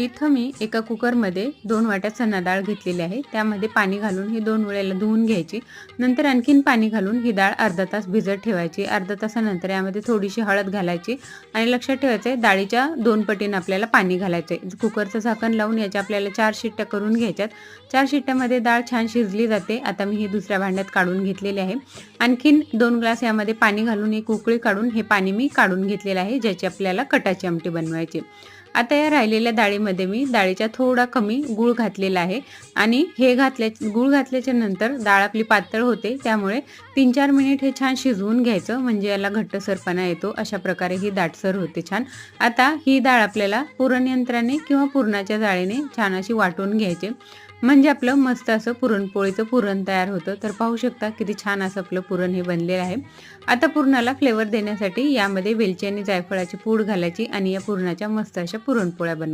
इथं मी एका कुकरमध्ये दोन वाट्या चणा डाळ घेतलेली आहे. त्यामध्ये पाणी घालून ही दोन वेळेला धुवून घ्यायची. नंतर आणखीन पाणी घालून ही डाळ अर्धा तास भिजत ठेवायची. अर्धा तासानंतर यामध्ये थोडीशी हळद घालायची आणि लक्षात ठेवायचं आहे डाळीच्या दोन पटीनं आपल्याला पाणी घालायचं आहे कुकरचं झाकण लावून याच्या आपल्याला चार शिट्ट्या करून घ्यायच्यात. चार शिट्ट्यामध्ये डाळ छान शिजली जाते. आता मी ही दुसऱ्या भांड्यात काढून घेतलेली आहे. आणखीन दोन ग्लास यामध्ये पाणी घालून एक उकळी काढून हे पाणी मी काढून घेतलेलं आहे ज्याची आपल्याला कटाची आमटी बनवायची आता या राहिलेल्या डाळीमध्ये मी डाळीच्या थोडा कमी गूळ घातलेला आहे आणि हे घातल्या गूळ घातल्याच्या नंतर डाळ आपली पातळ होते त्यामुळे तीन चार मिनिट हे छान शिजवून घ्यायचं म्हणजे याला घट्टसरपणा येतो अशा प्रकारे ही दाटसर होते छान. आता ही डाळ आपल्याला पुरणयंत्राने किंवा पुरणाच्या जाळीने छान अशी वाटून घ्यायची. म्हणजे आपलं मस्त असं पुरणपोळीचं पुरण तयार होतं तर पाहू शकता किती छान असं आपलं पुरण हे बनलेलं आहे. आता पुरणाला फ्लेवर देण्यासाठी यामध्ये वेलची आणि जायफळाची पूड घालायची आणि या पुरणाच्या मस्त अशा पुरणपोळ्या बनवा